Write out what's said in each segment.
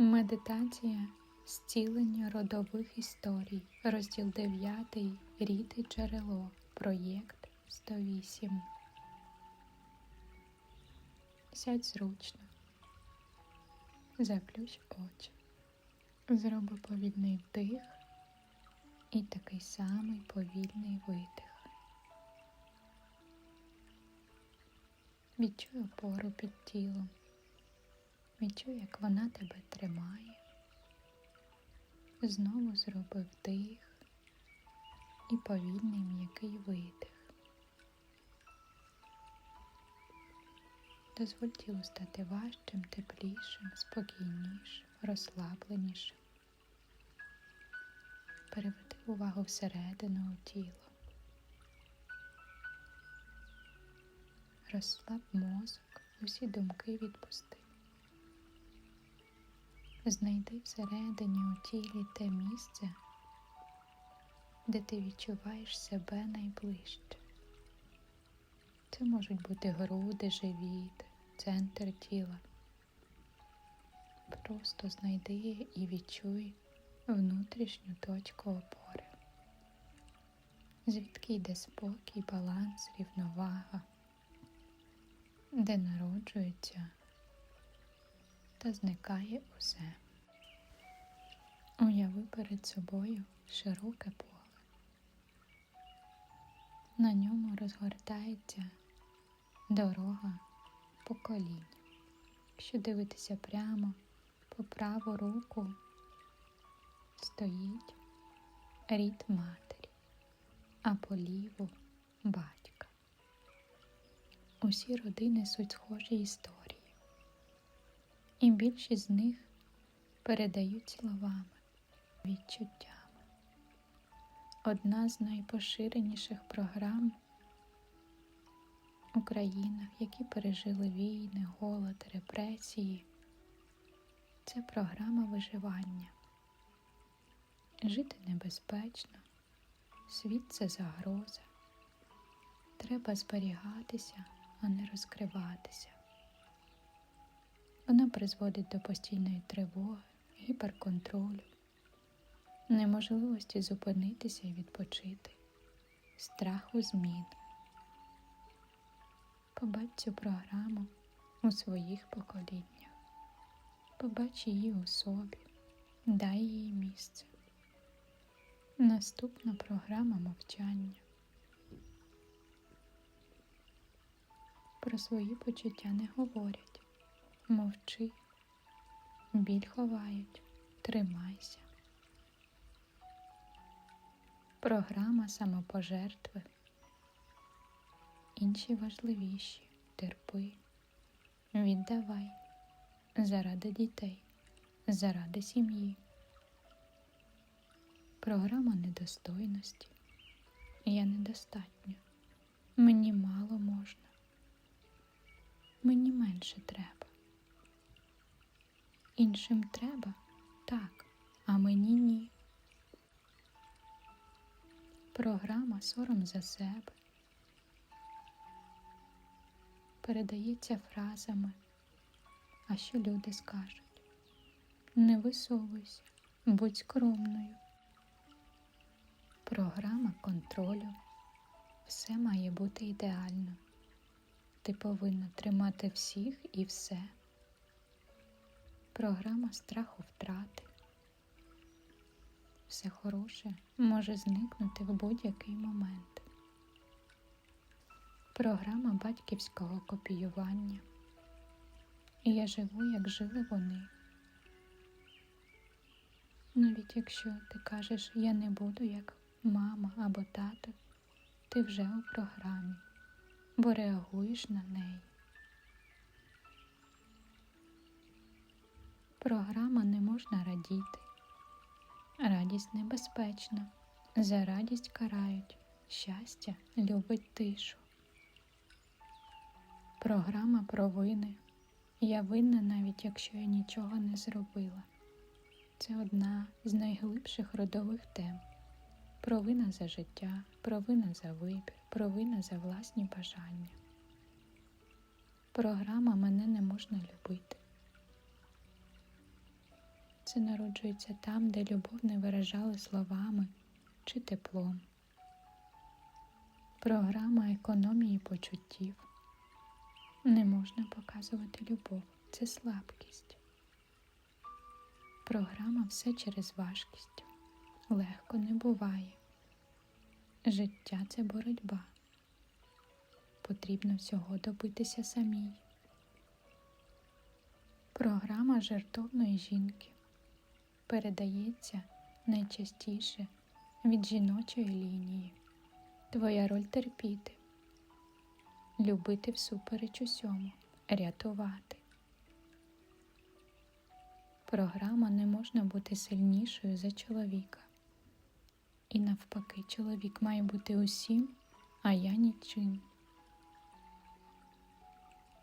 Медитація зцілення родових історій. Розділ 9. Рід і джерело. Проєкт 108. Сядь зручно. Заплющ очі. Зроби повільний вдих і такий самий повільний видих. Відчуй опору під тілом. Відчуй, як вона тебе тримає. Знову зроби вдих і повільний м'який видих. Дозволь тілу стати важчим, теплішим, спокійнішим, розслабленішим. Переведи увагу всередину у тіло. Розслаб мозок, усі думки відпусти. Знайди всередині у тілі те місце, де ти відчуваєш себе найближче. Це можуть бути груди, живіт, центр тіла. Просто знайди і відчуй внутрішню точку опори, звідки йде спокій, баланс, рівновага, де народжується та зникає усе. Уяви перед собою широке поле. На ньому розгортається дорога по коліні. Якщо дивитися прямо по праву руку стоїть рід матері, а по ліву батька. Усі роди несуть схожі історії і більшість з них передають словами, відчуттями. Одна з найпоширеніших програм у країнах, які пережили війни, голод, репресії, це програма виживання. Жити небезпечно, світ це загроза. Треба зберігатися, а не розкриватися. Вона призводить до постійної тривоги, гіперконтролю, неможливості зупинитися і відпочити, страху змін. Побач цю програму у своїх поколіннях, побач її у собі, дай їй місце. Наступна програма мовчання. Про свої почуття не говорять. Мовчи, біль ховають, тримайся. Програма самопожертви. Інші важливіші терпи, віддавай заради дітей, заради сім'ї. Програма недостойності. Я недостатньо. Мені мало можна. Мені менше треба. Іншим треба так, а мені ні. Програма сором за себе передається фразами, а що люди скажуть? Не висовуйся, будь скромною. Програма контролю. Все має бути ідеально. Ти повинна тримати всіх і все програма страху втрати. Все хороше може зникнути в будь-який момент. Програма батьківського копіювання. Я живу, як жили вони. Навіть якщо ти кажеш я не буду як мама або тато, ти вже у програмі, бо реагуєш на неї. Програма не можна радіти. Радість небезпечна. За радість карають. Щастя любить тишу. Програма провини. Я винна навіть якщо я нічого не зробила. Це одна з найглибших родових тем. Провина за життя, провина за вибір, провина за власні бажання. Програма мене не можна любити. Це народжується там, де любов не виражали словами чи теплом. Програма економії почуттів. Не можна показувати любов, це слабкість. Програма все через важкість. Легко не буває. Життя це боротьба. Потрібно всього добитися самій. Програма жертовної жінки передається найчастіше від жіночої лінії. Твоя роль терпіти, любити всупереч усьому, рятувати. Програма не можна бути сильнішою за чоловіка. І навпаки, чоловік має бути усім, а я нічим.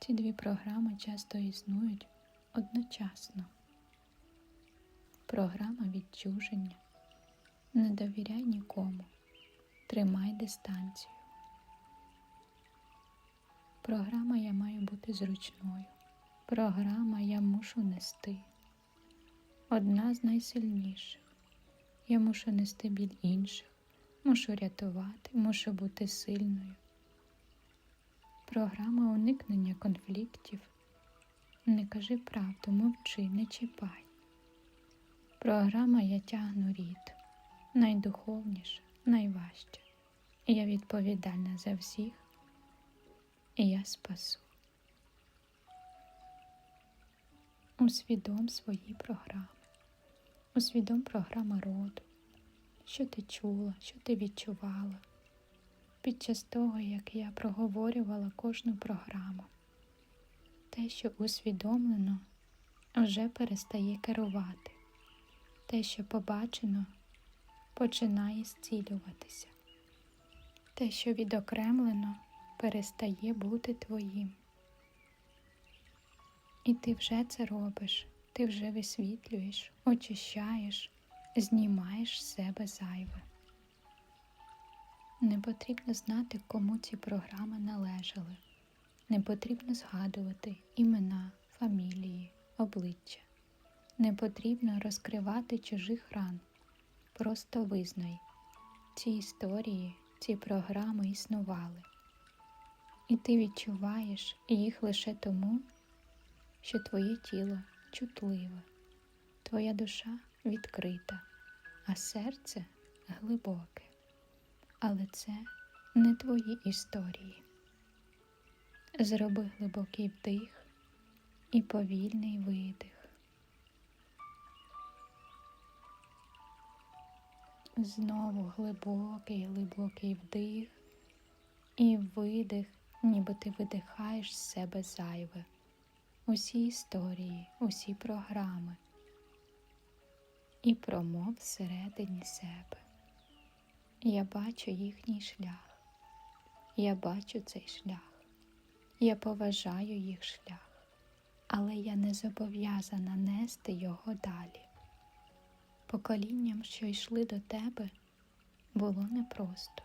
Ці дві програми часто існують одночасно. Програма відчуження. Не довіряй нікому. Тримай дистанцію. Програма я маю бути зручною. Програма я мушу нести. Одна з найсильніших. Я мушу нести біль інших, мушу рятувати, мушу бути сильною. Програма уникнення конфліктів. Не кажи правду, мовчи, не чіпай. Програма Я тягну рід. Найдуховніша, найважча. Я відповідальна за всіх, і я спасу. Усвідом свої програми. Усвідом програма роду, що ти чула, що ти відчувала під час того, як я проговорювала кожну програму. Те, що усвідомлено, вже перестає керувати, те, що побачено, починає зцілюватися, те, що відокремлено, перестає бути твоїм. І ти вже це робиш, ти вже висвітлюєш, очищаєш, знімаєш з себе зайве. Не потрібно знати, кому ці програми належали. Не потрібно згадувати імена, фамілії, обличчя. Не потрібно розкривати чужих ран. Просто визнай, ці історії, ці програми існували. І ти відчуваєш їх лише тому, що твоє тіло чутливе, твоя душа відкрита, а серце глибоке. Але це не твої історії. Зроби глибокий вдих і повільний видих. Знову глибокий, глибокий вдих і видих, ніби ти видихаєш з себе зайве. Усі історії, усі програми і промов всередині себе. Я бачу їхній шлях. Я бачу цей шлях. Я поважаю їх шлях, але я не зобов'язана нести його далі. Поколінням, що йшли до тебе, було непросто.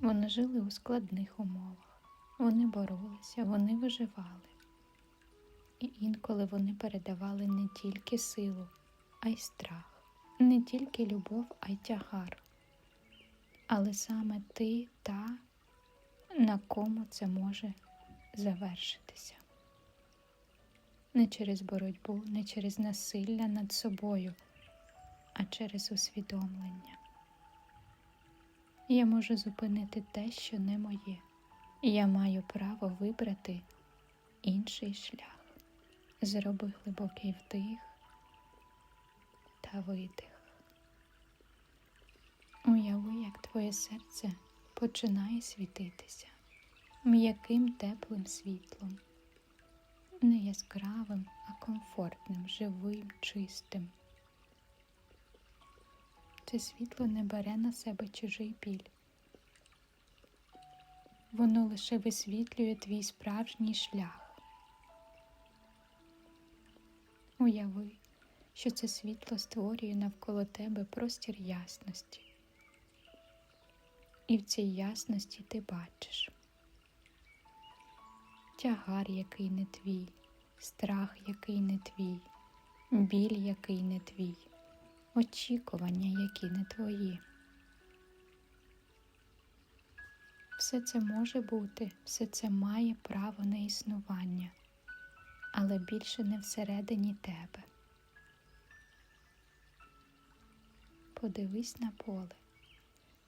Вони жили у складних умовах, вони боролися, вони виживали. І інколи вони передавали не тільки силу, а й страх, не тільки любов, а й тягар. Але саме ти та, на кому це може завершитися. Не через боротьбу, не через насилля над собою, а через усвідомлення. Я можу зупинити те, що не моє, я маю право вибрати інший шлях. Зроби глибокий вдих та видих. Уяви, як твоє серце починає світитися м'яким теплим світлом, не яскравим, а комфортним, живим, чистим. Це світло не бере на себе чужий біль. Воно лише висвітлює твій справжній шлях. Уяви, що це світло створює навколо тебе простір ясності. І в цій ясності ти бачиш тягар, який не твій, страх, який не твій, біль, який не твій, очікування, які не твої. Все це може бути, все це має право на існування, але більше не всередині тебе. Подивись на поле,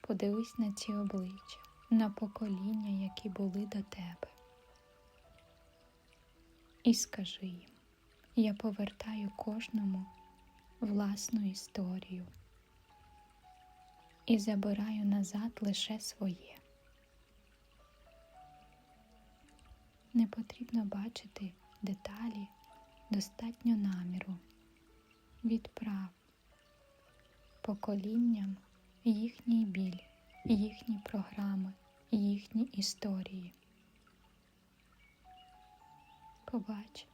подивись на ці обличчя, на покоління, які були до тебе. І скажи їм, я повертаю кожному власну історію і забираю назад лише своє. Не потрібно бачити деталі, достатньо наміру, відправ поколінням їхній біль, їхні програми, їхні історії. Побач,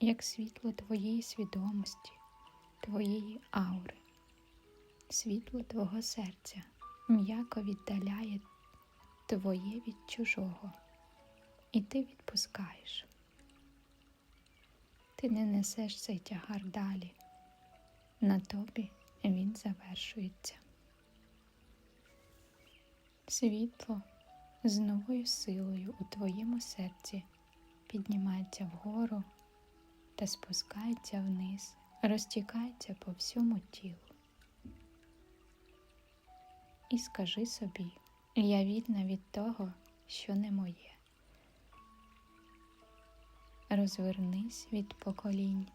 як світло твоєї свідомості, твоєї аури, світло твого серця м'яко віддаляє твоє від чужого, і ти відпускаєш. Ти не несеш цей тягар далі. На тобі він завершується. Світло з новою силою у твоєму серці піднімається вгору та спускається вниз, розтікається по всьому тілу. І скажи собі, я вільна від того, що не моє. Розвернись від поколінь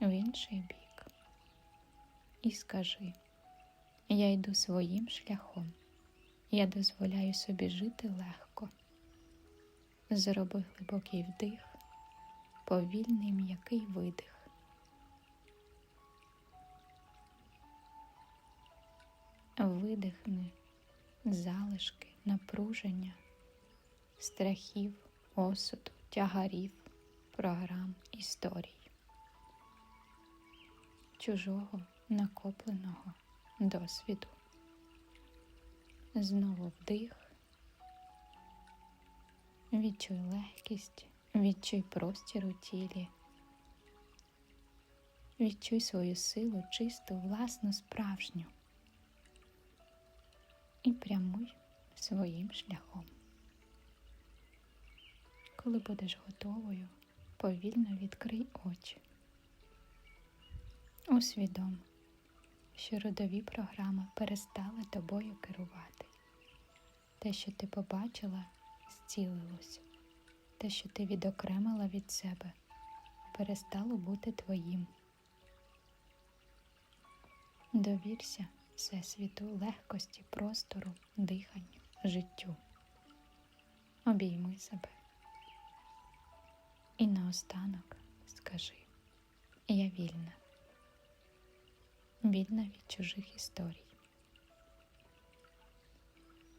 в інший бік і скажи, я йду своїм шляхом, я дозволяю собі жити легко. Зроби глибокий вдих, повільний м'який видих. Видихни залишки, напруження, страхів, осуду, тягарів, програм, історій, чужого накопленого досвіду. Знову вдих. Відчуй легкість, відчуй простір у тілі, відчуй свою силу чисту, власну, справжню і прямуй своїм шляхом. Коли будеш готовою, повільно відкрий очі. Усвідом, що родові програми перестали тобою керувати. Те, що ти побачила, зцілилось. Те, що ти відокремила від себе, перестало бути твоїм. Довірся Всесвіту легкості, простору, диханню, життю. Обійми себе. І наостанок скажи, я вільна, вільна від чужих історій.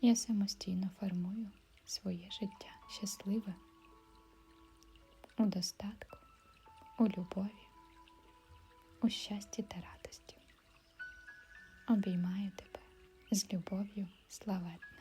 Я самостійно формую своє життя щасливе у достатку, у любові, у щасті та радості. Обіймаю тебе з любов'ю, славетно.